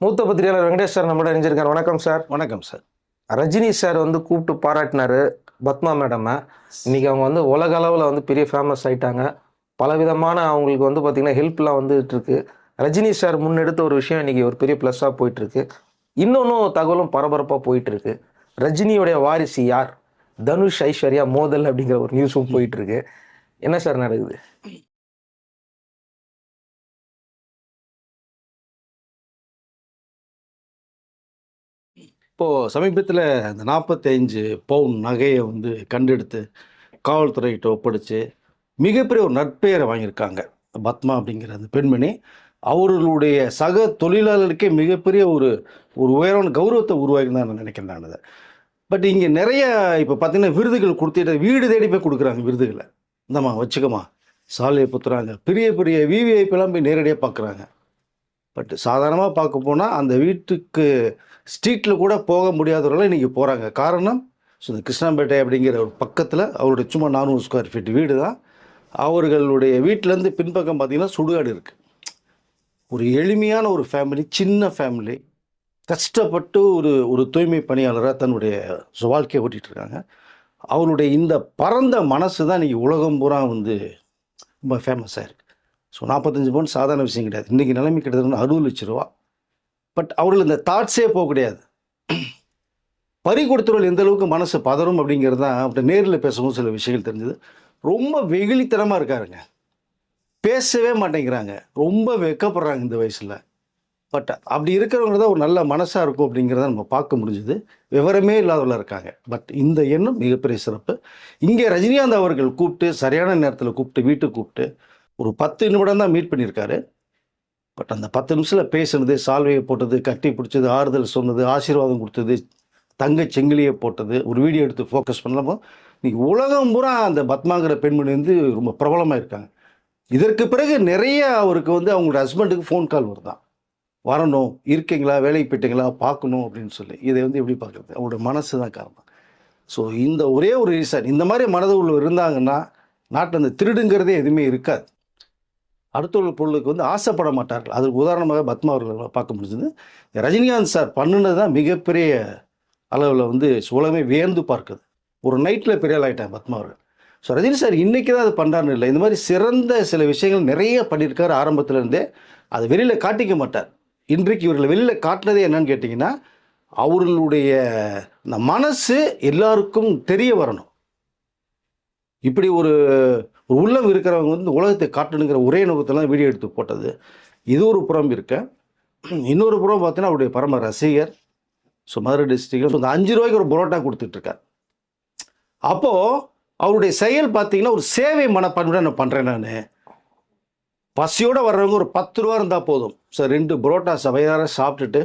மூத்த பத்திரிகையாளர் வெங்கடேஷ் சார் நம்மளோட இணைஞ்சிருக்கார். வணக்கம் சார். வணக்கம் சார். ரஜினி சார் வந்து கூப்பிட்டு பாராட்டினாரு பத்மா மேடமை. இன்னைக்கு அவங்க வந்து உலக அளவில் வந்து பெரிய ஃபேமஸ் ஆயிட்டாங்க. பலவிதமான அவங்களுக்கு வந்து பார்த்திங்கன்னா ஹெல்ப்லாம் வந்துட்டு இருக்கு. ரஜினி சார் முன்னெடுத்த ஒரு விஷயம் இன்னைக்கு ஒரு பெரிய ப்ளஸ்ஸாக போயிட்டு இருக்கு. இன்னொன்னும் தகவலும் பரபரப்பாக போயிட்டு இருக்கு. ரஜினியுடைய வாரிசு யார்? தனுஷ் ஐஸ்வர்யா மோதல் அப்படிங்கிற ஒரு நியூஸும் போயிட்டு இருக்கு. என்ன சார் நடக்குது? இப்போது சமீபத்தில் அந்த நாற்பத்தைஞ்சு பவுன் நகையை வந்து கண்டெடுத்து காவல்துறைகிட்ட ஒப்படைச்சு மிகப்பெரிய ஒரு நட்பெயரை வாங்கியிருக்காங்க. பத்மா அப்படிங்கிற அந்த பெண்மணி. அவர்களுடைய சக தொழிலாளருக்கே மிகப்பெரிய ஒரு ஒரு உயரான கௌரவத்தை உருவாக்கி தான் நான் நினைக்கிறேன் நான் அதை. பட் இங்கே நிறைய இப்போ பார்த்தீங்கன்னா விருதுகள் கொடுத்துட்டு வீடு தேடி போய் கொடுக்குறாங்க விருதுகளை. இந்தம்மா வச்சுக்கம்மா. சாலையை புத்துறாங்க பெரிய பெரிய விவிஐப்பெல்லாம் போய் நேரடியாக பார்க்குறாங்க பட் சாதாரணமாக பார்க்க போனால் அந்த வீட்டுக்கு ஸ்ட்ரீட்டில் கூட போக முடியாதவர்களாம் இன்றைக்கி போகிறாங்க காரணம் ஸோ இந்த கிருஷ்ணாம்பேட்டை அப்படிங்கிற ஒரு பக்கத்தில் அவருடைய சும்மா நானூறு ஸ்கொயர் ஃபீட் வீடு தான் அவர்களுடைய வீட்டிலேருந்து பின்பக்கம் பார்த்திங்கன்னா சுடுகாடு இருக்குது ஒரு எளிமையான ஒரு ஃபேமிலி சின்ன ஃபேமிலி கஷ்டப்பட்டு ஒரு ஒரு தூய்மை பணியாளராக தன்னுடைய வாழ்க்கையை ஓட்டிகிட்டு இருக்காங்க. அவருடைய இந்த பரந்த மனசு தான் இன்றைக்கி உலகம் பூரா வந்து ரொம்ப ஃபேமஸாக இருக்குது ஸோ நாற்பத்தஞ்சு பவுன் சாதாரண விஷயம் கிடையாது. இன்றைக்கி நிலைமை கிட்டத்தட்ட அறுபது லட்ச ரூபா. பட் அவர்கள் இந்த தாட்ஸே போக கிடையாது. பறி கொடுத்தவர்கள் எந்த அளவுக்கு மனசு பதறும் அப்படிங்கிறது தான் அப்படி நேரில் பேசவும் சில விஷயங்கள் தெரிஞ்சது. ரொம்ப வெகுளித்தனமாக இருக்காருங்க. பேசவே மாட்டேங்கிறாங்க. ரொம்ப வெக்கப்படுறாங்க இந்த வயசில். பட் அப்படி இருக்கிறவங்க தான் ஒரு நல்ல மனசாக இருக்கும் அப்படிங்கிறத நம்ம பார்க்க முடிஞ்சுது. விவரமே இல்லாதவர்களாக இருக்காங்க. பட் இந்த எண்ணம் மிகப்பெரிய சிறப்பு. இங்கே ரஜினிகாந்த் அவர்கள் கூப்பிட்டு சரியான நேரத்தில் கூப்பிட்டு வீட்டுக்கு கூப்பிட்டு ஒரு பத்து நிமிடம் தான் மீட் பண்ணியிருக்காரு. பட் அந்த பத்து நிமிஷத்தில் பேசுனது சால்வையை போட்டது கட்டி பிடிச்சது ஆறுதல் சொன்னது ஆசீர்வாதம் கொடுத்தது தங்க செங்கிலியை போட்டது ஒரு வீடியோ எடுத்து ஃபோக்கஸ் பண்ணலாமோ இன்னைக்கு உலகம் பூரா அந்த பத்மாங்கிற பெண்மணி வந்து ரொம்ப பிரபலமாக இருக்காங்க. இதற்கு பிறகு நிறைய அவருக்கு வந்து அவங்களோட ஹஸ்பண்டுக்கு ஃபோன் கால் வருதான் வரணும் இருக்கீங்களா வேலைக்கு போயிட்டீங்களா பார்க்கணும் அப்படின்னு சொல்லி. இதை வந்து எப்படி பார்க்குறது? அவங்களோட மனசு தான் காரணம். ஸோ இந்த ஒரே ஒரு ரீசன் இந்த மாதிரி மனது உள்ள இருந்தாங்கன்னா நாட்டில் அந்த திருடுங்கிறதே எதுவுமே இருக்காது. அடுத்தவர்கள் பொருளுக்கு வந்து ஆசைப்பட மாட்டார்கள். அதற்கு உதாரணமாக பத்மா அவர்கள் பார்க்க முடிஞ்சது. ரஜினிகாந்த் சார் பண்ணுனது தான் மிகப்பெரிய அளவில் வந்து உலகமே வியந்து பார்க்குது. ஒரு நைட்டில் பெரிய ஆள் ஆகிட்டாங்க பத்மா அவர்கள். ஸோ ரஜினி சார் இன்றைக்கி தான் அது பண்ணுறாருன்னு இல்லை. இந்த மாதிரி சிறந்த சில விஷயங்கள் நிறைய பண்ணியிருக்காரு ஆரம்பத்துலேருந்தே அது அதை வெளியில் காட்டிக்க மாட்டார். இன்றைக்கு இவர்களை வெளியில் காட்டினதே என்னன்னு கேட்டிங்கன்னா அவர்களுடைய இந்த மனசு எல்லாருக்கும் தெரிய வரணும். இப்படி ஒரு ஒரு உள்ளம் இருக்கிறவங்க வந்து உலகத்தை காட்டணுங்கிற ஒரே நோக்கத்தில் தான் வீடியோ எடுத்து போட்டது. இது ஒரு புறம் இருக்க. இன்னொரு புறம் பார்த்தீங்கன்னா அவருடைய பரம ரசிகர் ஸோ மதுரை டிஸ்ட்ரிக்ட் ஸோ இந்த அஞ்சு ரூபாய்க்கு ஒரு புரோட்டா கொடுத்துட்ருக்கார். அப்போது அவருடைய செயல் பார்த்தீங்கன்னா ஒரு சேவை மனப்பான்மையோட நான் பண்ணுறேன் நான். பசியோடு வர்றவங்க ஒரு பத்து ரூபா இருந்தால் போதும். சார் ரெண்டு புரோட்டா சபையார சாப்பிட்டுட்டு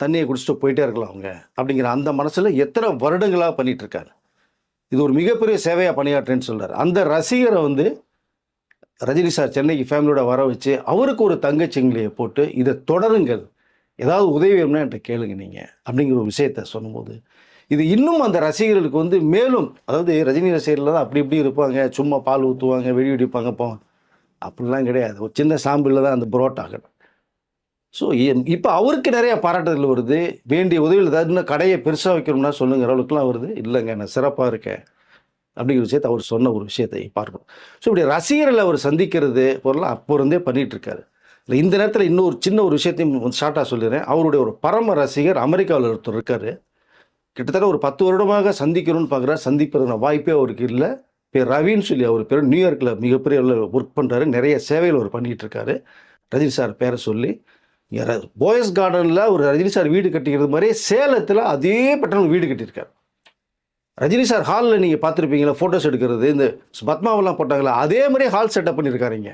தண்ணியை குடிச்சிட்டு போயிட்டே இருக்கலாம் அவங்க. அப்படிங்கிற அந்த மனசில் எத்தனை வருடங்களாக பண்ணிகிட்ருக்காரு இது ஒரு மிகப்பெரிய சேவையாக பணியாற்றுன்னு சொல்கிறார் அந்த ரசிகரை வந்து ரஜினி சார் சென்னைக்கு ஃபேமிலியோட வர வச்சு அவருக்கு ஒரு தங்கச்சிங்களையை போட்டு இதை தொடருங்கள் ஏதாவது உதவி வேணும்னா என்கிட்ட கேளுங்க நீங்கள் அப்படிங்கிற ஒரு விஷயத்த சொல்லும்போது இது இன்னும் அந்த ரசிகர்களுக்கு வந்து மேலும் அதாவது ரஜினி ரசிகர்கள் தான் அப்படி இப்படி இருப்பாங்க சும்மா பால் ஊற்றுவாங்க வெடி வெடிப்பாங்க போவாங்க. அப்படிலாம் கிடையாது. ஒரு சின்ன சாம்பிளில் தான் அந்த புரோட்டா ஆகணும். ஸோ இப்போ அவருக்கு நிறைய பாராட்டுதல் வருது. வேண்டிய உதவிகள் ஏதாவது இன்னும் கடையை பெருசாக வைக்கணும்னா சொல்லுங்கிற அளவுக்குலாம் வருது. இல்லைங்க நான் சிறப்பாக இருக்கேன். அப்படிங்கிற விஷயத்தை அவர் சொன்ன ஒரு விஷயத்தை பார்க்கணும். ஸோ இப்படி ரசிகர்களை அவர் சந்திக்கிறது பொருளாக அப்போ இருந்தே பண்ணிகிட்டு இருக்காரு. இல்லை இந்த நேரத்தில் இன்னொரு சின்ன ஒரு விஷயத்தையும் ஷார்ட்டாக சொல்லிடுறேன். அவருடைய ஒரு பரம ரசிகர் அமெரிக்காவில் ஒருத்தர் இருக்கார். கிட்டத்தட்ட ஒரு பத்து வருடமாக சந்திக்கணும்னு பார்க்குறாரு. சந்திப்பதுன வாய்ப்பே அவருக்கு இல்லை. பேர் ரவின்னு சொல்லி அவர் பேர். நியூயார்க்கில் மிகப்பெரிய ஒர்க் பண்ணுறாரு நிறைய சேவைகள் அவர் பண்ணிகிட்டு இருக்காரு. ரஜினி சார் பேரை சொல்லி. போயஸ் கார்டனில் ஒரு ரஜினி சார் வீடு கட்டிக்கிறது மாதிரி சேலத்தில் அதே பட்டம் வீடு கட்டியிருக்காரு. ரஜினி சார் ஹாலில் நீங்கள் பார்த்துருப்பீங்களா ஃபோட்டோஸ் எடுக்கிறது இந்த பத்மாவெல்லாம் போட்டாங்களா அதே மாதிரியே ஹால் செட்டப் பண்ணியிருக்காருங்க.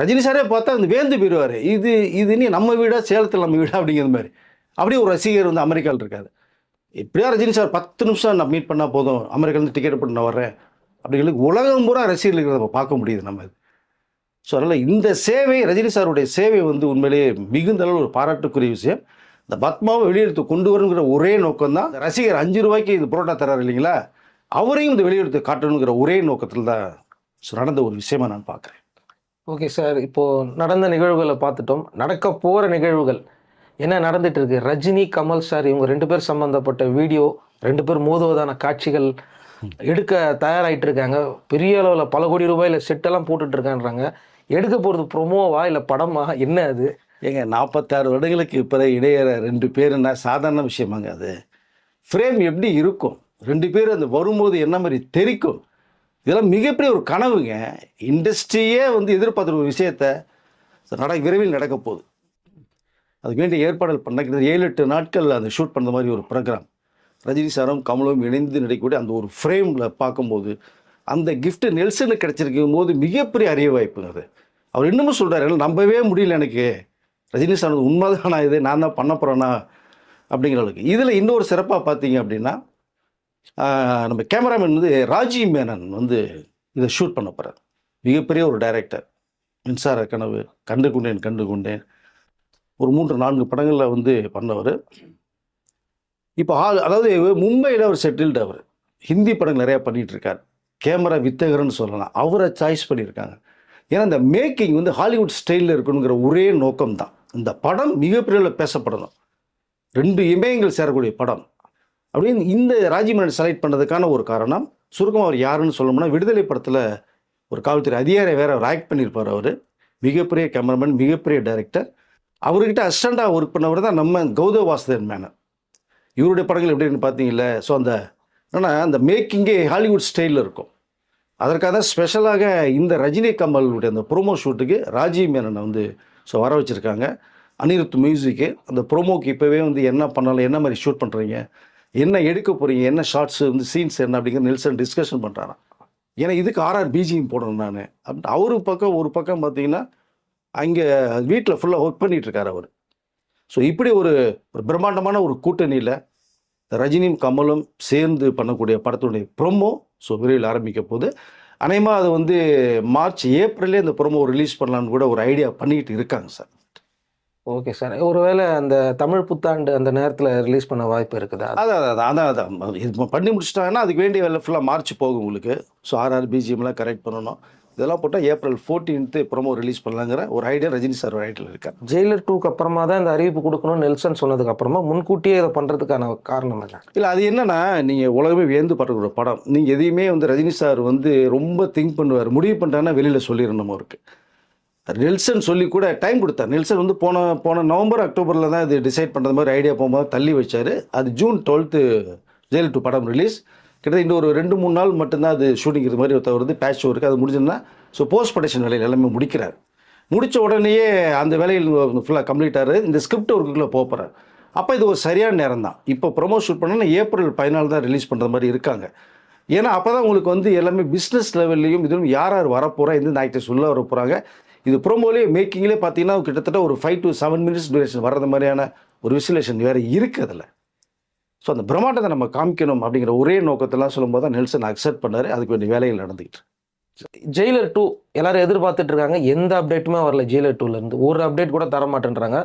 ரஜினி சாரே பார்த்தா அந்த வேந்து போயிடுவார். இது இது நீ நம்ம வீடாக சேலத்தில் நம்ம வீடாக அப்படிங்கிற மாதிரி. அப்படியே ஒரு ரசிகர் வந்து அமெரிக்காவில் இருக்காது எப்படியா ரஜினி சார் பத்து நிமிஷம் நான் மீட் பண்ணால் போதும் அமெரிக்காலேருந்து டிக்கெட் போட்டு நான் வர்றேன். அப்படிங்கிறது உலகம் பூரா ரசிகர்கள் இருக்கிறத நம்ம பார்க்க முடியுது நம்ம. இது ஸோ அதனால் இந்த சேவை ரஜினி சாருடைய சேவை வந்து உண்மையிலேயே மிகுந்த அளவு ஒரு பாராட்டுக்குரிய விஷயம். இந்த பத்மாவை வெளியெடுத்து கொண்டு வரணுங்கிற ஒரே நோக்கம் தான் ரசிகர் அஞ்சு ரூபாய்க்கு இது புரோட்டா தராரு இல்லைங்களா? அவரையும் இந்த வெளியெடுத்து காட்டணுங்கிற ஒரே நோக்கத்தில் தான் ஸோ நடந்த ஒரு விஷயமா நான் பார்க்குறேன். ஓகே சார் இப்போது நடந்த நிகழ்வுகளை பார்த்துட்டோம். நடக்க போகிற நிகழ்வுகள். என்ன நடந்துட்டு இருக்கு? ரஜினி கமல் சார் இவங்க ரெண்டு பேர் சம்மந்தப்பட்ட வீடியோ ரெண்டு பேர் மோதுவதான காட்சிகள் எடுக்க தயாராகிட்டு இருக்காங்க. பெரிய அளவில் பல கோடி ரூபாயில் செட்டெல்லாம் போட்டுட்டு இருக்கான்றாங்க எடுக்க போகிறது ப்ரொமோவா இல்லை படமா? என்ன அது? ஏங்க நாற்பத்தாறு வருடங்களுக்கு பிறகு இடையிற ரெண்டு பேருன்னா சாதாரண விஷயமாங்க அது? ஃப்ரேம் எப்படி இருக்கும்? ரெண்டு பேரும் அந்த வரும்போது என்ன மாதிரி தெரிக்கும்? இதெல்லாம் மிகப்பெரிய ஒரு கனவுங்க. இண்டஸ்ட்ரியே வந்து எதிர்பார்த்துற ஒரு விஷயத்த நட விரைவில் நடக்க போகுது. அதுக்கு வேண்டிய ஏற்பாடுகள் பண்ண கிட்டத்தட்ட ஏழு எட்டு நாட்கள் அந்த ஷூட் பண்ண மாதிரி ஒரு ப்ரோக்ராம் ரஜினி சாரும் கமலும் இணைந்து நடிக்கக்கூடிய அந்த ஒரு ஃப்ரேமில் பார்க்கும்போது அந்த கிஃப்ட்டு நெல்சனுக்கு கிடச்சிருக்கும் போது மிகப்பெரிய அறிய வாய்ப்புங்க அது. அவர் இன்னமும் சொல்கிறாரு நம்பவே முடியல எனக்கு. ரஜினி சார் உண்மைதானா இது நான் தான் பண்ண போகிறேன்னா அப்படிங்கிற அளவுக்கு. இதில் இன்னொரு சிறப்பாக பார்த்தீங்க அப்படின்னா நம்ம கேமராமேன் வந்து ராஜீவ் மேனன் வந்து இதை ஷூட் பண்ண போகிறார் மிகப்பெரிய ஒரு டைரக்டர் மின்சார கனவு கண்டு கொண்டேன் கண்டு கொண்டேன். ஒரு மூன்று நான்கு படங்களில் வந்து பண்ணவர். இப்போ அதாவது மும்பையில் அவர் செட்டில்டு அவர். ஹிந்தி படங்கள் நிறையா பண்ணிகிட்ருக்கார் இருக்கார். கேமரா வித்தகர்னு சொல்லலாம். அவரை சாய்ஸ் பண்ணியிருக்காங்க. ஏன்னா இந்த மேக்கிங் வந்து ஹாலிவுட் ஸ்டைலில் இருக்கணுங்கிற ஒரே நோக்கம் தான் இந்த படம் மிகப்பெரிய பேசப்படணும் ரெண்டு இமயங்கள் சேரக்கூடிய படம் அப்படின்னு இந்த ராஜீமன் செலக்ட் பண்ணதுக்கான ஒரு காரணம் சுருக்கமாக அவர் யாருன்னு சொல்லணும்னா விடுதலை படத்தில் ஒரு காவல்துறை அதிகாரி வேற அவர் ஆக்ட் பண்ணியிருப்பார் அவர். மிகப்பெரிய கேமராமேன் மிகப்பெரிய டைரக்டர் அவர்கிட்ட அசிஸ்டண்டாக ஒர்க் பண்ணவர் தான் நம்ம கௌதவ் வாசுதேவன் மேனன் இவருடைய படங்கள் எப்படின்னு பார்த்தீங்கல்ல ஸோ அந்த ஆனால் அந்த மேக்கிங்கே ஹாலிவுட் ஸ்டைலில் இருக்கும். அதற்காக தான் ஸ்பெஷலாக இந்த ரஜினி கமலுடைய அந்த ப்ரோமோ ஷூட்டுக்கு ராஜீவ் மேனனை வந்து ஸோ வர வச்சுருக்காங்க. அனிருத் மியூசிக்கு அந்த ப்ரோமோக்கு இப்போவே வந்து என்ன பண்ணலாம் என்ன மாதிரி ஷூட் பண்ணுறீங்க என்ன எடுக்க போகிறீங்க என்ன ஷார்ட்ஸ் வந்து சீன்ஸ் என்ன அப்படிங்கிற நெல்சன் டிஸ்கஷன் பண்ணுறாராம் ஏன்னா இதுக்கு ஆர்ஆர் பிஜிஎம் போடணும் நான். அப்படின்னு அவரு பக்கம் ஒரு பக்கம் பார்த்தீங்கன்னா அங்கே வீட்டில் ஃபுல்லாக ஒர்க் பண்ணிட்டு அவர். ஸோ இப்படி ஒரு ஒரு பிரம்மாண்டமான ஒரு கூட்டணியில் ரஜினியும் கமலும் சேர்ந்து பண்ணக்கூடிய படத்துடைய ப்ரொமோ ஸோ விரைவில் ஆரம்பிக்க போகுது. அநேகமாக அது வந்து மார்ச் ஏப்ரல்லே அந்த ப்ரொமோ ரிலீஸ் பண்ணலான்னு கூட ஒரு ஐடியா பண்ணிக்கிட்டு இருக்காங்க சார். ஓகே சார் ஒருவேளை அந்த தமிழ் புத்தாண்டு அந்த நேரத்தில் ரிலீஸ் பண்ண வாய்ப்பு இருக்குதா? அதான் அதான் அதான் அதான் இது பண்ணி முடிச்சிட்டாங்கன்னா அதுக்கு வேண்டிய வேலை ஃபுல்லாக மார்ச் போகும் உங்களுக்கு. ஸோ ஆர்ஆர் பிஜிஎம்லாம் கரெக்ட் பண்ணணும். இதெல்லாம் போட்டால் ஏப்ரல் ஃபோர்டீன்த்து ப்ரொமோ ரிலீஸ் பண்ணலாங்கிற ஒரு ஐடியா ரஜினி சார் ஒரு ஐடியில் இருக்கார். ஜெயிலர் டூக்கு அப்புறமா தான் இந்த அறிவிப்பு கொடுக்கணும்னு நெல்சன் சொன்னதுக்கு அப்புறமா முன்கூட்டியே இதை பண்ணுறதுக்கான காரணம் என்ன? இல்லை அது என்னன்னா நீங்கள் உலகமே வியந்து படுற ஒரு படம். நீங்கள் எதையுமே வந்து ரஜினி சார் வந்து ரொம்ப திங்க் பண்ணுவார் முடிவு பண்ணுறாங்கன்னா வெளியில் சொல்லிடணும் அவருக்கு. நெல்சன் சொல்லி கூட டைம் கொடுத்தார். நெல்சன் வந்து போன போன நவம்பர் அக்டோபரில் தான் இது டிசைட் பண்ணுறது மாதிரி ஐடியா போகும்போது தள்ளி வச்சார். அது ஜூன் டுவெல்த்து ஜெயில் டூ படம் ரிலீஸ் கிட்டத்தட்ட இன்னும் ஒரு ரெண்டு மூணு நாள் மட்டும்தான் அது ஷூட்டிங் இது மாதிரி தவிர்த்து பேட்ச் ஒர்க் அது முடிஞ்சதுன்னா ஸோ போஸ்ட் ப்ரொடக்ஷன் வேலையில் எல்லாமே முடிக்கிறார். முடித்த உடனேயே அந்த வேலையில் ஃபுல்லாக கம்ப்ளீட் ஆகுது இந்த ஸ்கிரிப்ட் ஒர்க்குள்ளே போகிறார் அப்போ இது ஒரு சரியான நேரம் தான். இப்போ ப்ரொமோ ஷூட் பண்ணோன்னா ஏப்ரல் பதினாலு தான் ரிலீஸ் பண்ணுற மாதிரி இருக்காங்க. ஏன்னா அப்போ தான் உங்களுக்கு வந்து எல்லாமே பிஸ்னஸ் லெவல்லையும் இதுவும் யார் யார் வரப்போகிறா எந்தெந்த ஆக்டர்ஸ் உள்ளே வர போகிறாங்க இது ப்ரோமோலேயே மேக்கிங்லேயே பார்த்தீங்கன்னா கிட்டத்தட்ட ஒரு five to seven minutes duration வர்றது மாதிரியான ஒரு விசுலேஷன் வேறு இருக்குது அதில். ஸோ அந்த பிரம்மாண்டத்தை நம்ம காமிக்கணும் அப்படிங்கிற ஒரே நோக்கத்தெல்லாம் சொல்லும்போது தான் நெல்சன் அக்செப்ட் பண்ணார். அதுக்கு வேண்டிய வேலைகள் நடந்துக்கிட்டு ஜெயிலர் டூ எல்லாரும் எதிர்பார்த்துட்டு இருக்காங்க. எந்த அப்டேட்டுமே வரல ஜெயிலர் டூலேருந்து ஒரு அப்டேட் கூட தர மாட்டேன்றாங்க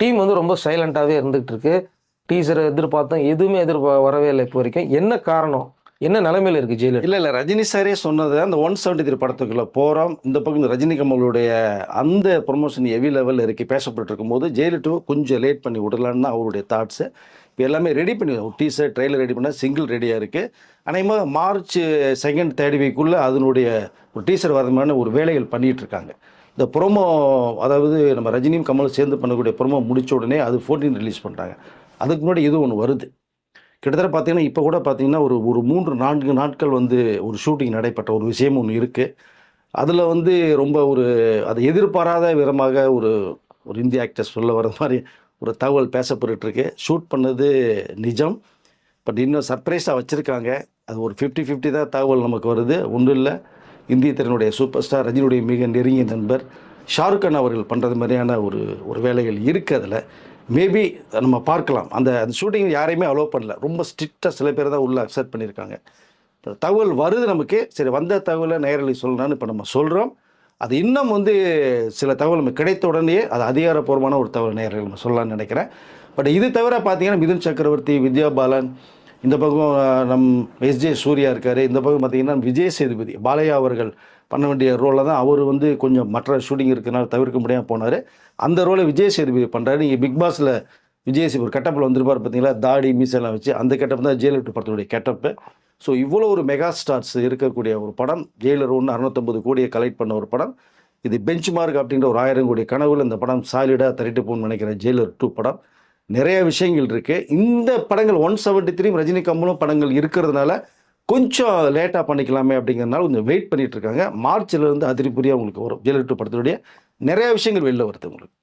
டீம் வந்து ரொம்ப சைலண்ட்டாகவே இருந்துகிட்டு இருக்கு. டீசரை எதிர்பார்த்தோம். எதுவுமே எதிர்பா வரவே இல்லை இப்போ வரைக்கும். என்ன காரணம்? என்ன நிலைமையில இருக்கு ஜெயிலர் இல்லை இல்லை. ரஜினி சாரே சொன்னது அந்த ஒன் செவன்டி த்ரீ படத்துக்குள்ளே போகிறோம் இந்த பக்கம் ரஜினி கமலுடைய அந்த ப்ரொமோஷன் ஹெவி லெவலில் இருக்கு. பேசப்பட்டு இருக்கும்போது ஜெயிலர் டூ கொஞ்சம் லேட் பண்ணி விடலான்னு அவருடைய தாட்ஸு இப்போ எல்லாமே ரெடி பண்ணி ஒரு டீசர் ட்ரெய்லர் ரெடி பண்ணால் சிங்கிள் ரெடியாக இருக்குது அநேகமாக மார்ச் செகண்ட் தேர்ட் வீக்குள்ளே அதனுடைய ஒரு டீசர் வர மாதிரி ஒரு வேலைகள் பண்ணிகிட்டு இருக்காங்க. இந்த ப்ரோமோ அதாவது நம்ம ரஜினியும் கமலும் சேர்ந்து பண்ணக்கூடிய ப்ரோமோ முடித்த உடனே அது ஃபோர்டீன் ரிலீஸ் பண்ணுறாங்க அதுக்கு முன்னாடி இது ஒன்று வருது. கிட்டத்தட்ட பார்த்தீங்கன்னா இப்போ கூட பார்த்தீங்கன்னா ஒரு ஒரு மூன்று நான்கு நாட்கள் வந்து ஒரு ஷூட்டிங் நடைபெற்ற ஒரு விஷயம் ஒன்று இருக்குது அதில் வந்து ரொம்ப ஒரு அதை எதிர்பாராத விதமாக ஒரு ஒரு இந்திய ஆக்டர்ஸ் சொல்ல வர மாதிரி ஒரு தகவல் பேசப்பட்டுருக்கு ஷூட் பண்ணது நிஜம். பட் இன்னும் சர்ப்ரைஸாக வச்சுருக்காங்க. அது ஒரு ஃபிஃப்டி ஃபிஃப்டி தான் தகவல் நமக்கு வருது. ஒன்றும் இல்லை. இந்திய திறனுடைய சூப்பர் ஸ்டார் ரஜினியுடைய மிக நெருங்கிய நண்பர் ஷாருக் கான் அவர்கள் பண்ணுறது மாதிரியான ஒரு ஒரு வேலைகள் இருக்குது அதில். மேபி நம்ம பார்க்கலாம். அந்த அந்த ஷூட்டிங் யாரையுமே அலோவ் பண்ணல. ரொம்ப ஸ்ட்ரிக்டாக சில பேர் தான் உள்ளே அக்செப்ட் பண்ணியிருக்காங்க. தகவல் வருது நமக்கு. சரி வந்த தகவலை நேரலி சொல்லலாம்னு இப்போ நம்ம சொல்கிறோம் அது இன்னும் வந்து சில தகவல் நமக்கு கிடைத்த உடனே அது அதிகாரப்பூர்வமான ஒரு தகவல் நேரலை நம்ம சொல்லலாம்னு நினைக்கிறேன். பட் இது தவிர பார்த்தீங்கன்னா மிதுன் சக்கரவர்த்தி வித்யா பாலன் இந்த பக்கம் நம் நம் எஸ்ஜே சூர்யா இருக்கார். இந்த பக்கம் பார்த்தீங்கன்னா விஜய் சேதுபதி பாலையா அவர்கள் பண்ண வேண்டிய ரோலில் தான் அவர் வந்து கொஞ்சம் மற்ற ஷூட்டிங் இருக்கிறனால தவிர்க்க முடியாமல் போனார். அந்த ரோலை விஜய் சேதுபதி பண்ணுறாரு நீங்கள் பிக் பாஸில் விஜய் சேதுபதி ஒரு கெட்டப்பில் வந்திருப்பார் பார்த்தீங்களா? தாடி மீசெல்லாம் வச்சு அந்த கெட்டப் தான் ஜெயலலிதா படத்துடைய கெட்டப்பு. ஸோ இவ்வளோ ஒரு மெகா ஸ்டார்ஸ் இருக்கக்கூடிய ஒரு படம் ஜெயிலர் ஒன்று அறுநூத்தம்பது கோடியை கலெக்ட் பண்ண ஒரு படம். இது பெஞ்ச் மார்க் அப்படின்ற ஒரு ஆயிரம் கோடி கனவுல இந்த படம் சாலிடாக தரிட்டு போகணும்னு நினைக்கிறேன் ஜெயிலர் டூ படம். நிறைய விஷயங்கள் இருக்குது இந்த படங்கள் ஒன் செவன்ட்டி த்ரீ ரஜினி கமலும் படங்கள் இருக்கிறதுனால கொஞ்சம் லேட்டாக பண்ணிக்கலாமே அப்படிங்கிறதுனால கொஞ்சம் வெயிட் பண்ணிகிட்ருக்காங்க இருக்காங்க. இருந்து அதிரிபுரியாக உங்களுக்கு வரும். ஜெயிலர் டூ படத்தினுடைய நிறைய விஷயங்கள் வெளில வருது உங்களுக்கு.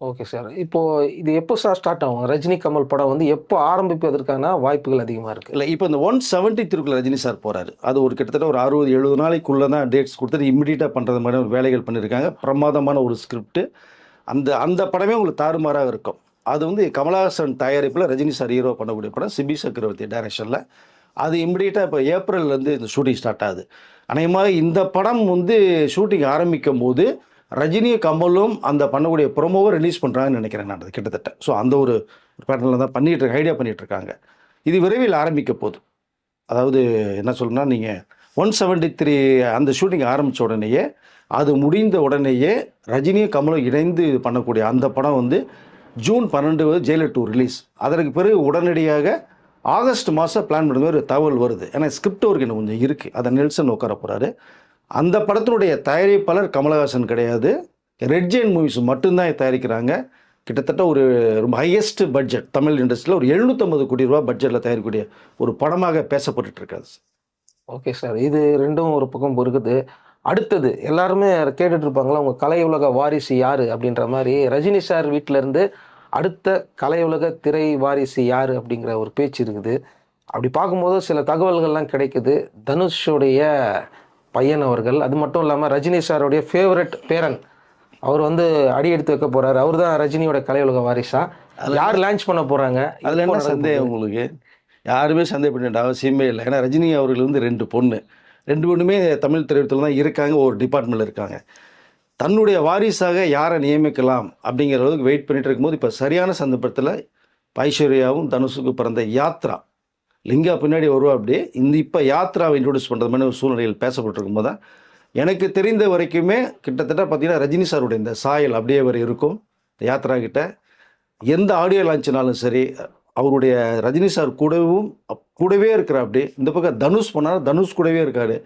Okay sir. இப்போ இது எப்போ சார் ஸ்டார்ட் ஆகும்? ரஜினி கமல் படம் வந்து எப்போ ஆரம்பிப்பதற்கான வாய்ப்புகள் அதிகமாக இருக்கு? இல்லை இப்போ இந்த ஒன் செவன்ட்டி திருக்குள்ள ரஜினி சார் போகிறாரு அது ஒரு கிட்டத்தட்ட ஒரு அறுபது எழுபது நாளைக்குள்ளே தான் டேட்ஸ் கொடுத்துட்டு இம்மிடியட்டாக பண்ணுறது மாதிரி ஒரு வேலைகள் பண்ணியிருக்காங்க பிரமாதமான ஒரு ஸ்கிரிப்ட் அந்த அந்த படமே உங்களுக்கு தாறுமாறாக இருக்கும். அது வந்து கமலஹாசன் தயாரிப்பில் ரஜினி சார் ஹீரோ பண்ணக்கூடிய படம் சிபி சக்கரவர்த்தி டைரக்ஷனில் அது இம்மிடியட்டாக இப்போ ஏப்ரல்லேருந்து இந்த ஷூட்டிங் ஸ்டார்ட் ஆகுது. அநேகமாக இந்த படம் வந்து ஷூட்டிங் ஆரம்பிக்கும் போது ரஜினி கமலும் அந்த பண்ணக்கூடிய ப்ரொமோவை ரிலீஸ் பண்ணுறாங்கன்னு நினைக்கிறேன் நான். அது கிட்டத்தட்ட. ஸோ அந்த ஒரு பேட்டர்னில் தான் பண்ணிட்டு இருக்க ஐடியா பண்ணிகிட்ருக்காங்க இருக்காங்க. இது விரைவில் ஆரம்பிக்க போகுது. அதாவது என்ன சொல்லணும்னா நீங்கள் ஒன் செவன்ட்டி த்ரீ அந்த ஷூட்டிங் ஆரம்பித்த உடனேயே அது முடிந்த உடனேயே ரஜினியும் கமலும் இணைந்து பண்ணக்கூடிய அந்த படம் வந்து ஜூன் பன்னெண்டு ஜெயிலர் டூ ரிலீஸ் அதற்கு பிறகு உடனடியாக ஆகஸ்ட் மாதம் பிளான் பண்ணுற ஒரு தகவல் வருது. ஏன்னா ஸ்கிரிப்ட் ஒர்க் இன்னும் கொஞ்சம் இருக்குது அதை நெல்சன் உட்கார போகிறாரு அந்த படத்தினுடைய தயாரிப்பாளர் கமலஹாசன் கிடையாது. ரெட் ஜெயின் மூவிஸ் மட்டும்தான் தயாரிக்கிறாங்க. கிட்டத்தட்ட ஒரு ரொம்ப ஹையஸ்ட் பட்ஜெட் தமிழ் இண்டஸ்ட்ரியில் ஒரு எழுநூற்றம்பது கோடி ரூபா பட்ஜெட்டில் தயாரிக்கக்கூடிய ஒரு படமாக பேசப்பட்டுட்டு இருக்காது ஓகே சார் இது ரெண்டும் ஒரு பக்கம் இருக்குது அடுத்தது எல்லாருமே கேட்டுட்டு இருப்பாங்களா உங்கள் கலை உலக வாரிசு யார்? அப்படின்ற மாதிரி ரஜினி சார் வீட்டிலேருந்து இருந்து அடுத்த கலை உலக திரை வாரிசு யார்? அப்படிங்கிற ஒரு பேச்சு இருக்குது. அப்படி பார்க்கும்போது சில தகவல்கள்லாம் கிடைக்குது. தனுஷுடைய பையன் அவர்கள். அது மட்டும் இல்லாமல் ரஜினி சாருடைய ஃபேவரட் பேரன். அவர் வந்து அடி எடுத்து வைக்க போறாரு. அவர் தான் ரஜினியோட கலை உலக வாரிசா யார் லான்ச் பண்ண போறாங்க? அதில் என்ன சந்தேகம் உங்களுக்கு? யாருமே சந்தேகப்பட வேண்டிய அவசியமே இல்லை. ஏன்னா ரஜினி அவர்கள் வந்து ரெண்டு பொண்ணு. ரெண்டு பொண்ணுமே தமிழ் திரைப்படத்தில் தான் இருக்காங்க. ஒரு டிபார்ட்மெண்ட்டில் இருக்காங்க. தன்னுடைய வாரிசாக யாரை நியமிக்கலாம் அப்படிங்கிற அளவுக்கு வெயிட் பண்ணிட்டு இருக்கும்போது இப்போ சரியான சந்தர்ப்பத்தில் ஐஸ்வர்யாவும் தனுஷுக்கு பிறந்த யாத்ரா. லிங்கா பின்னாடி வருவா அப்படியே. இந்த இப்போ யாத்ராவை இன்ட்ரோடியூஸ் பண்ணுறது மாதிரி ஒரு சூழ்நிலையில் பேசப்பட்டிருக்கும் போது தான் எனக்கு தெரிந்த வரைக்குமே கிட்டத்தட்ட பார்த்தீங்கன்னா ரஜினி சாருடைய இந்த சாயல் அப்படியே வரை இருக்கும். இந்த யாத்ரா கிட்ட எந்த ஆடியோ லான்ச்னாலும் சரி அவருடைய ரஜினி சார் கூடவும் கூடவே இருக்கிற அப்படி இந்த பக்கம் தனுஷ் பண்ணால் தனுஷ் கூடவே இருக்காரு.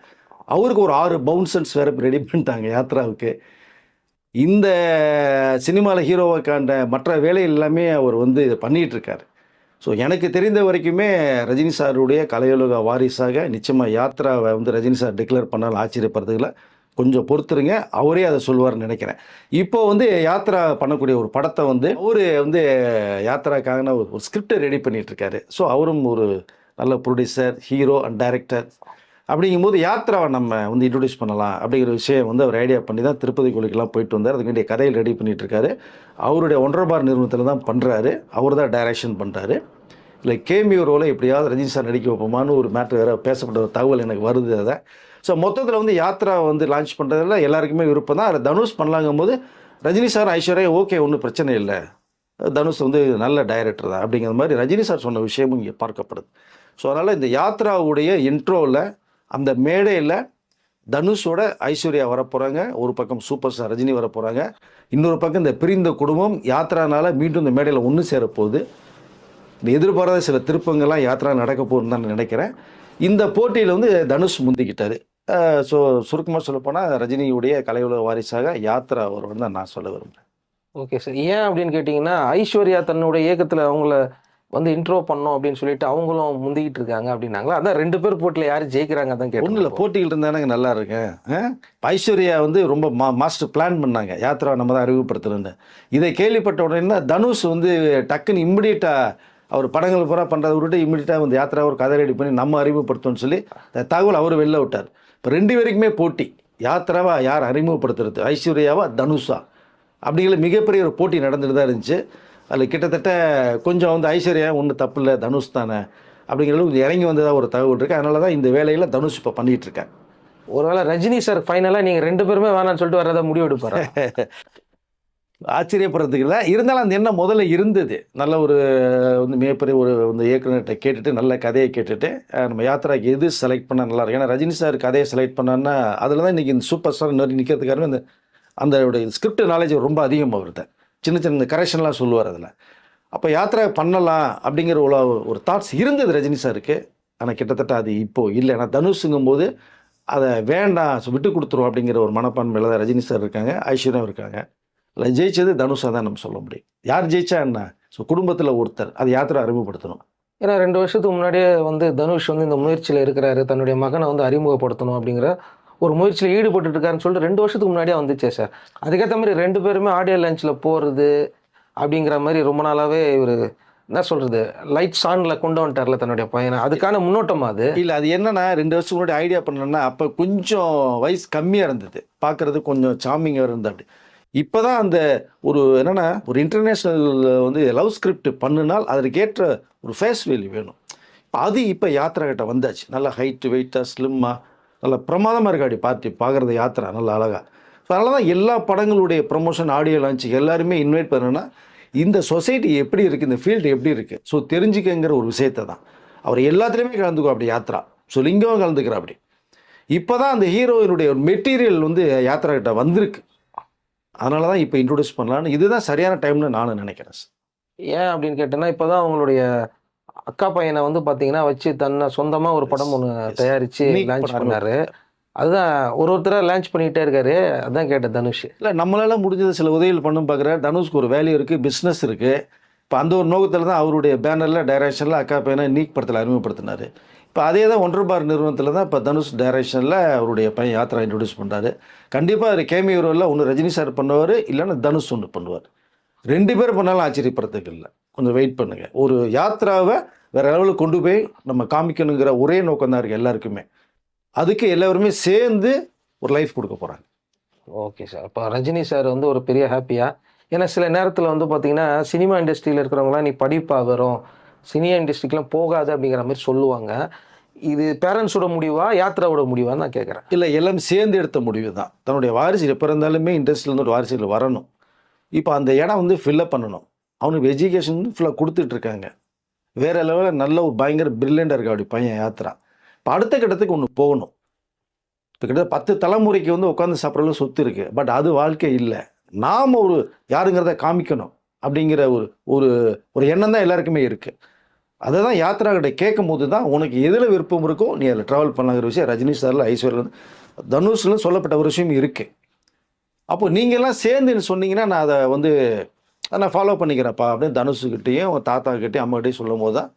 அவருக்கு ஒரு ஆறு பவுன்சன்ஸ் வேறு ரெடி பண்ணிட்டாங்க யாத்ராவுக்கு. இந்த சினிமாவில் ஹீரோவுக்கான மற்ற வேலை எல்லாமே அவர் வந்து இதை பண்ணிகிட்டு இருக்காரு. ஸோ எனக்கு தெரிந்த வரைக்குமே ரஜினி சாருடைய கலையுலக வாரிசாக நிச்சயமாக யாத்ராவை வந்து ரஜினி சார் டிக்ளேர் பண்ணால் ஆச்சரியப்படுறதுல கொஞ்சம் பொறுத்துருங்க. அவரே அதை சொல்லுவார்னு நினைக்கிறேன். இப்போ வந்து யாத்ரா பண்ணக்கூடிய ஒரு படத்தை வந்து அவர் வந்து யாத்ராக்காக ஒரு ஸ்கிரிப்டை ரெடி பண்ணிகிட்ருக்காரு ஸோ அவரும் ஒரு நல்ல ப்ரொடியூசர் ஹீரோ அண்ட் டைரக்டர் அப்படிங்கும்போது யாத்ராவை நம்ம வந்து இன்ட்ரடியூஸ் பண்ணலாம் அப்படிங்கிற விஷயம் வந்து அவர் ஐடியா பண்ணி தான் திருப்பதி கோயிலுக்கெல்லாம் போயிட்டு வந்தார். அதுக்கு வேண்டிய கதையில் ரெடி பண்ணிட்டு இருக்காரு அவருடைய ஒன்றரை பார் நிறுவனத்தில் தான் பண்ணுறாரு அவர் தான் டைரக்ஷன் பண்ணுறாரு இல்லை கேமியோ ரோலை எப்படியாவது ரஜினி சார் நடிக்க வைப்போமான்னு ஒரு மேட்ரு வேறு பேசப்பட்ட ஒரு தகவல் எனக்கு வருது அதை. ஸோ மொத்தத்தில் வந்து யாத்ரா வந்து லான்ச் பண்ணுறதுல எல்லாருக்குமே விருப்பம் தான். அதில் தனுஷ் பண்ணலாங்கும் போது ரஜினி சார் ஐஸ்வர்யா ஓகே ஒன்றும் பிரச்சனை இல்லை. தனுஷ் வந்து நல்ல டைரக்டர் தான் அப்படிங்கிற மாதிரி ரஜினி சார் சொன்ன விஷயமும் இங்கே பார்க்கப்படுது. ஸோ அதனால் இந்த யாத்ராவுடைய இன்ட்ரோவில் அந்த மேடையில் தனுஷோட ஐஸ்வர்யா வரப்போகிறாங்க ஒரு பக்கம் சூப்பர் ஸ்டார் ரஜினி வரப்போகிறாங்க இன்னொரு பக்கம் இந்த பிரிந்த குடும்பம் யாத்திரானால மீண்டும் இந்த மேடையில் ஒன்று சேரப்போகுது. இந்த எதிர்பாராத சில திருப்பங்கள்லாம் யாத்ரா நடக்க போகுதுன்னு தான் நான் நினைக்கிறேன். இந்த போட்டியில் வந்து தனுஷ் முந்திக்கிட்டாரு. ஸோ சுருக்கமாக சொல்லப்போனால் ரஜினியுடைய கலையுலக வாரிசாக யாத்ரா வருவன்னு தான் நான் சொல்ல விரும்புகிறேன் ஓகே சார். ஏன் அப்படின்னு கேட்டிங்கன்னா ஐஸ்வர்யா தன்னுடைய இயக்கத்தில் அவங்கள வந்து இன்ட்ரோ பண்ணோம் அப்படின்னு சொல்லிட்டு அவங்களும் முந்திக்கிட்டு இருக்காங்க அப்படின்னாங்களா? அதான் ரெண்டு பேர் போட்டியில் யார் ஜெயிக்கிறாங்க தான் ஒன்றும் இல்லை கேட்டோம் போட்டிகள் இருந்தானங்க நல்லா இருக்கேன் ஐஸ்வர்யா வந்து ரொம்ப மா மாஸ்டர் பிளான் பண்ணாங்க. யாத்ரா நம்ம தான் அறிமுகப்படுத்தணும்னு. இதை கேள்விப்பட்ட உடனே தான் தனுஷ் வந்து டக்குன்னு இம்மிடியட்டாக அவர் படங்கள் பூரா பண்ணுறத விட்டுட்டு இம்மிடியட்டாக வந்து யாத்ரா ஒரு கதை ரெடி பண்ணி நம்ம அறிமுகப்படுத்தணும்னு சொல்லி தகவல் அவர் வெளில விட்டார். இப்போ ரெண்டு பேருக்குமே போட்டி. யாத்ராவா யார் அறிமுகப்படுத்துறது? ஐஸ்வர்யாவா தனுஷா? அப்படிங்கிற மிகப்பெரிய ஒரு போட்டி நடந்துட்டு தான் இருந்துச்சு. அதில் கிட்டத்தட்ட கொஞ்சம் வந்து ஐஸ்வர்யா ஒன்றும் தப்பு இல்லை தனுஷ் தானே அப்படிங்கிற அளவுக்கு இறங்கி வந்ததாக ஒரு தகவல் இருக்குது அதனால தான் இந்த வேலையில் தனுஷ் இப்போ பண்ணிகிட்டு இருக்கேன். ஒருவேளை ரஜினி சார் ஃபைனலாக நீங்கள் ரெண்டு பேருமே வேணாம்னு சொல்லிட்டு வரதை முடிவு எடுப்பாரு ஆச்சரியப்படுறதுக்கு இல்லை. இருந்தாலும் அந்த எண்ணம் முதல்ல இருந்தது. நல்ல ஒரு வந்து மிகப்பெரிய ஒரு இந்த இயக்குனர்கிட்ட கேட்டுட்டு நல்ல கதையை கேட்டுட்டு நம்ம யாத்திராக்கு எது செலக்ட் பண்ண நல்லா இருக்கும். ஏன்னா ரஜினி சார் கதையை செலக்ட் பண்ணான்னா அதில் தான் இன்றைக்கி இந்த சூப்பர் ஸ்டார் நிற்கிறதுக்காக அந்த அந்த ஸ்கிரிப்ட் நாலேஜ் ரொம்ப அதிகம் அவர்கிட்ட. சின்ன சின்ன கரெக்ஷன்லாம் சொல்லுவார் அதில். அப்போ யாத்திரை பண்ணலாம் அப்படிங்கிற ஒரு ஒரு தாட்ஸ் இருந்தது ரஜினி சாருக்கு ஆனால் கிட்டத்தட்ட அது இப்போது இல்லை. ஏன்னா தனுஷுங்கும் போது அதை வேண்டாம் விட்டு கொடுத்துரும் அப்படிங்கிற ஒரு மனப்பான்மையில் தான் ரஜினி சார் இருக்காங்க ஐஸ்வர்யம் இருக்காங்க. அதில் ஜெயிச்சது தனுஷாக தான் நம்ம சொல்ல முடியும். யார் ஜெயிச்சா என்ன? ஸோ குடும்பத்தில் ஒருத்தர். அது யாத்திரை அறிமுகப்படுத்தணும். ஏன்னா ரெண்டு வருஷத்துக்கு முன்னாடியே வந்து தனுஷ் வந்து இந்த முயற்சியில் இருக்கிறாரு. தன்னுடைய மகனை வந்து அறிமுகப்படுத்தணும் அப்படிங்கிற ஒரு முயற்சியில் ஈடுபட்டு இருக்காருன்னு சொல்லிட்டு ரெண்டு வருஷத்துக்கு முன்னாடியே வந்துச்சே சார். அதுக்கேற்ற மாதிரி ரெண்டு பேருமே ஆடியோ லஞ்சில் போகிறது அப்படிங்கிற மாதிரி ரொம்ப நாளாகவே இவர் என்ன சொல்கிறது லைட் சாண்டில் கொண்டு வந்துட்டார்ல தன்னுடைய பையனை. அதுக்கான முன்னோட்டமா அது. இல்லை அது என்னன்னா ரெண்டு வருஷம் முன்னாடி ஐடியா பண்ணேன்னா அப்போ கொஞ்சம் வயசு கம்மியாக இருந்தது. பார்க்குறது கொஞ்சம் சாமிங்காக இருந்தது இப்போ தான் அந்த ஒரு என்னென்னா ஒரு இன்டர்நேஷ்னல் வந்து லவ் ஸ்கிரிப்ட் பண்ணுனால் அதற்கேற்ற ஒரு ஃபேஸ் வேல்யூ வேணும். இப்போ அது இப்போ யாத்திரா கிட்ட வந்தாச்சு. நல்லா ஹைட்டு வெயிட்டாக ஸ்லிம்மாக நல்ல பிரமாதமாக இருக்காடி பார்ட்டி பார்க்குறது யாத்திரா நல்ல அழகாக ஸோ அதனால தான் எல்லா படங்களுடைய ப்ரொமோஷன் ஆடியோ லான்ச் எல்லாருமே இன்வைட் பண்ணுன்னா இந்த சொசைட்டி எப்படி இருக்குது இந்த ஃபீல்டு எப்படி இருக்குது ஸோ தெரிஞ்சுக்கங்கிற ஒரு விஷயத்தை தான். அவர் எல்லாத்துலேயுமே கலந்துக்கோ அப்படி யாத்திரா. ஸோ லிங்கம் கலந்துக்கிற அப்படி. இப்போ தான் அந்த ஹீரோயினுடைய ஒரு மெட்டீரியல் வந்து யாத்திரா கிட்ட வந்திருக்கு. அதனால தான் இப்போ இன்ட்ரொடியூஸ் பண்ணலான்னு இதுதான் சரியான டைம்னு நானும் நினைக்கிறேன் சார் ஏன் அப்படின்னு கேட்டேன்னா இப்போ தான் அவங்களுடைய அக்கா பையனை வந்து பார்த்தீங்கன்னா வச்சு தன்னை சொந்தமாக ஒரு படம் ஒன்று. தயாரித்து லான்ச் பண்ணாரு. அதுதான் ஒரு ஒருத்தராக லான்ச் பண்ணிகிட்டே இருக்காரு. அதான் கேட்டேன் தனுஷ். இல்லை நம்மளால முடிஞ்சது சில உதவிகள் பண்ணும் பார்க்குற தனுஷ்க்கு ஒரு வேல்யூ இருக்குது பிஸ்னஸ் இருக்குது இப்போ அந்த ஒரு நோக்கத்தில் தான் அவருடைய பேனரில் டைரக்ஷனில் அக்கா பையனை நீக் படத்தில் அறிமுகப்படுத்தினார். இப்போ அதே தான் ஒன்றரை பார் நிறுவனத்தில் தான் இப்போ தனுஷ் டைரக்ஷனில் அவருடைய பையன் யாத்திரா இன்ட்ரடியூஸ் பண்ணுறாரு கண்டிப்பாக அது கேமி ஹீரோவில் ஒன்று ரஜினி சார் பண்ணுவார் இல்லைன்னா தனுஷ் ஒன்று பண்ணுவார். ரெண்டு பேர் பண்ணாலும் ஆச்சரியப்படுறதுக்கு இல்லை. கொஞ்சம் வெயிட் பண்ணுங்கள் ஒரு யாத்திராவை வேற லெவலில் கொண்டு போய் நம்ம காமிக்கணுங்கிற ஒரே நோக்கம் தான் இருக்குது எல்லாருக்குமே. அதுக்கு எல்லாருமே சேர்ந்து ஒரு லைஃப் கொடுக்க போகிறாங்க ஓகே சார் இப்போ ரஜினி சார் வந்து ஒரு பெரிய ஹாப்பியாக ஏன்னா சில நேரத்தில் வந்து பார்த்தீங்கன்னா சினிமா இண்டஸ்ட்ரியில் இருக்கிறவங்களாம் நீ படிப்பா வரும் சினிமா இண்டஸ்ட்ரிக்கெலாம் போகாது அப்படிங்கிற மாதிரி சொல்லுவாங்க. இது பேரண்ட்ஸோட முடிவா? யாத்திராவோட முடிவான்னு நான் கேட்குறேன் இல்லை எல்லாம் சேர்ந்து எடுத்த முடிவு தான் தன்னுடைய வாரிசு எப்போ இருந்தாலுமே இண்டஸ்ட்ரியிலேருந்து ஒரு வாரிசுகள் வரணும். இப்போ அந்த இடம் வந்து ஃபில்லப் பண்ணணும். அவனுக்கு எஜுகேஷன் ஃபுல்லாக கொடுத்துட்ருக்காங்க வேறு லெவலில் நல்ல ஒரு பயங்கர பிரில்லியண்டாக இருக்கா அப்படி பையன் யாத்திரா. இப்போ அடுத்த கட்டத்துக்கு ஒன்று போகணும். இப்போ கிட்டத்தட்ட பத்து தலைமுறைக்கு வந்து உட்காந்து சாப்பிட்ற சொத்து இருக்குது பட் அது வாழ்க்கை இல்லை. நாம் ஒரு யாருங்கிறத காமிக்கணும் அப்படிங்கிற ஒரு ஒரு ஒரு எண்ணம் தான் எல்லாருக்குமே இருக்குது அதை தான் யாத்திரா கிட்ட கேட்கும் போது தான் உனக்கு எதில் விருப்பம் இருக்கோ நீ அதில் ட்ராவல் பண்ணலாங்கிற விஷயம் ரஜினி சாரில் ஐஸ்வர்யில் தனுஷில் சொல்லப்பட்ட ஒரு விஷயம் இருக்குது அப்போ நீங்கள்லாம் சேர்ந்துன்னு சொன்னீங்கன்னா நான் அதை வந்து அதை நான் ஃபாலோ பண்ணிக்கிறேன்ப்பா அப்படின்னு தனுஷுக்கிட்டேயும் தாத்தாக்கிட்டேயும் அம்மாக்கிட்டையும் சொல்லும் போது தான்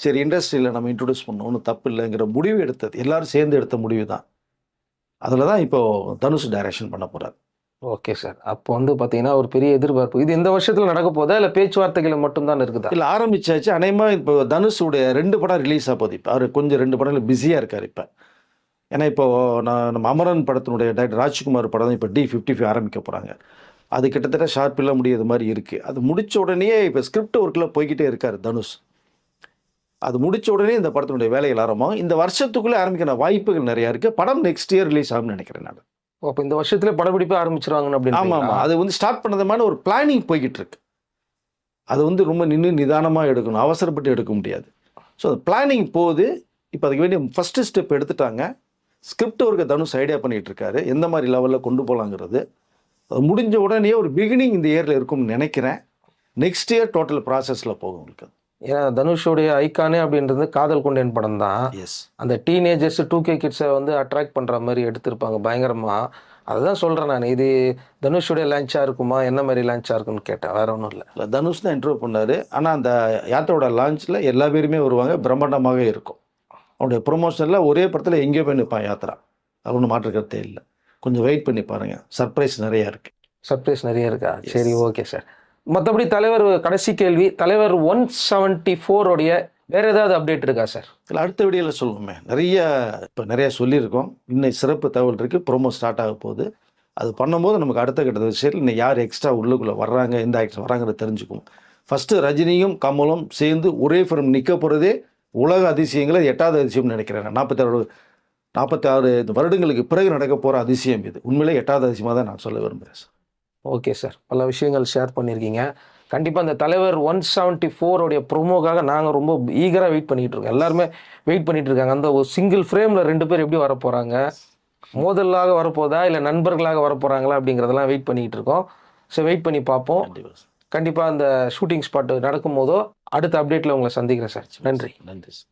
சரி இண்டஸ்ட்ரியில் நம்ம இன்ட்ரடியூஸ் பண்ணணும் ஒன்றும் தப்பு இல்லைங்கிற முடிவு எடுத்தது. எல்லாரும் சேர்ந்து எடுத்த முடிவு தான் அதில் தான் இப்போ தனுஷ் டைரக்ஷன் பண்ண போகிறார் ஓகே சார் அப்போ வந்து பார்த்தீங்கன்னா ஒரு பெரிய எதிர்பார்ப்பு. இது இந்த வருஷத்தில் நடக்க போதா இல்லை பேச்சுவார்த்தைகள் மட்டும்தான் இருக்குதா? இல்லை ஆரம்பிச்சாச்சு. அநேகமாக இப்போ தனுஷுடைய ரெண்டு படம் ரிலீஸ் ஆக போகுது. இப்போ அவர் கொஞ்சம் ரெண்டு படங்கள் பிஸியாக இருக்கார் இப்போ. ஏன்னா இப்போ நான் நம்ம அமரன் படத்தினுடைய டைரக்டர் ராஜ்குமார் படம் இப்போ டி ஃபிஃப்டி ஃபைவ் ஆரம்பிக்க போகிறாங்க அது கிட்டத்தட்ட ஷார்ப்பில் முடியாத மாதிரி இருக்குது அது முடிச்ச உடனே இப்போ ஸ்கிரிப்ட் ஒர்க்கில் போய்கிட்டே இருக்கார் தனுஷ். அது முடிச்ச உடனே இந்த படத்தினுடைய வேலைகள் ஆரம்பம். இந்த வருஷத்துக்குள்ளே ஆரம்பிக்கிற வாய்ப்புகள் நிறையா இருக்குது படம் நெக்ஸ்ட் இயர் ரிலீஸ் ஆகும்னு நினைக்கிறேன் நான். அப்போ இந்த வருஷத்துல படப்பிடிப்பு ஆரம்பிச்சிருவாங்கன்னு ஆமாம் ஆமாம் அப்படின்னு அது வந்து ஸ்டார்ட் பண்ணதுமான ஒரு பிளானிங் போய்கிட்டு இருக்கு. அது வந்து ரொம்ப நின்று நிதானமாக எடுக்கணும். அவசரப்பட்டு எடுக்க முடியாது. ஸோ அந்த பிளானிங் போகுது. இப்போ அதுக்கு வேண்டிய ஃபஸ்ட்டு ஸ்டெப் எடுத்துட்டாங்க. ஸ்கிரிப்ட் ஒர்க்கை தனுஷ் ஐடியா பண்ணிகிட்டு இருக்காரு. எந்த மாதிரி லெவலில் கொண்டு போகலாங்கிறது அது முடிஞ்ச உடனே ஒரு பிகினிங் இந்த இயரில் இருக்கும்னு நினைக்கிறேன். நெக்ஸ்ட் இயர் டோட்டல் ப்ராசஸில் போகும் உங்களுக்கு. ஏன்னா தனுஷோடைய ஐக்கானே அப்படின்றது காதல் கொண்டேன் படம் தான். எஸ் அந்த டீனேஜர்ஸ் டூ கே கிட்ஸை வந்து அட்ராக்ட் பண்ணுற மாதிரி எடுத்திருப்பாங்க பயங்கரமாக அதுதான் சொல்கிறேன் நான். இது தனுஷுடைய லான்ச்சாக இருக்குமா என்ன மாதிரி லான்ச்சாக இருக்குன்னு கேட்டேன். வேற ஒன்றும் இல்லை. இல்லை தனுஷ் தான் இன்டர்வியூ பண்ணார். ஆனால் அந்த யாத்திரோட லான்ச்சில் எல்லா பேருமே வருவாங்க பிரம்மாண்டமாக இருக்கும். அவனுடைய ப்ரொமோஷனில் ஒரே படத்தில் எங்கேயோ போய் நிற்பான் யாத்திரா. அது ஒன்றும் மாற்று கருத்தே இல்லை. கொஞ்சம் வெயிட் பண்ணி பாருங்கள் சர்ப்ரைஸ் நிறையா இருக்குது சர்ப்ரைஸ் நிறைய இருக்கா? சரி ஓகே சார் மற்றபடி தலைவர் கடைசி கேள்வி தலைவர் ஒன் செவன்ட்டி ஃபோருடைய வேற ஏதாவது அப்டேட் இருக்கா சார் இல்லை அடுத்த வீடியோவில் சொல்லுவோமே. நிறைய இப்போ நிறைய சொல்லியிருக்கோம். இன்னும் சிறப்பு தகவல் இருக்குது ப்ரோமோ ஸ்டார்ட் ஆக போகுது. அது பண்ணும்போது நமக்கு அடுத்த கட்ட விஷயத்தில் இன்னும் யார் எக்ஸ்ட்ரா உள்ளுக்குள்ளே வர்றாங்க எந்த ஆக்டர் வராங்கிறத தெரிஞ்சுக்குவோம். ஃபஸ்ட்டு ரஜினியும் கமலும் சேர்ந்து ஒரே ஃபிலிம் நிற்க போகிறதே உலக அதிசயங்களை எட்டாவது அதிசயம்னு நினைக்கிறேன் நாற்பத்தாறு நாற்பத்தாறு வருடங்களுக்கு பிறகு நடக்க போகிற அதிசயம் இது. உண்மையிலே எட்டாவது அதிசயமாக தான் நான் சொல்ல விரும்புகிறேன் சார். Okay sir. பல விஷயங்கள் ஷேர் பண்ணியிருக்கீங்க. கண்டிப்பாக அந்த தலைவர் ஒன் செவன்ட்டி ஃபோருடைய ப்ரொமோக்காக நாங்கள் ரொம்ப ஈகராக வெயிட் பண்ணிட்டு இருக்கோம். எல்லாருமே வெயிட் பண்ணிட்டு இருக்காங்க. அந்த ஒரு சிங்கிள் ஃப்ரேமில் ரெண்டு பேர் எப்படி வர போகிறாங்க மோதலாக வரப்போதா இல்லை நண்பர்களாக வர போகிறாங்களா அப்படிங்கிறதெல்லாம் வெயிட் பண்ணிட்டு இருக்கோம். ஸோ வெயிட் பண்ணி பார்ப்போம். கண்டிப்பாக அந்த ஷூட்டிங் ஸ்பாட் நடக்கும் போதோ அடுத்த அப்டேட்டில் உங்களை சந்திக்கிறேன் சார். நன்றி. நன்றி சார்.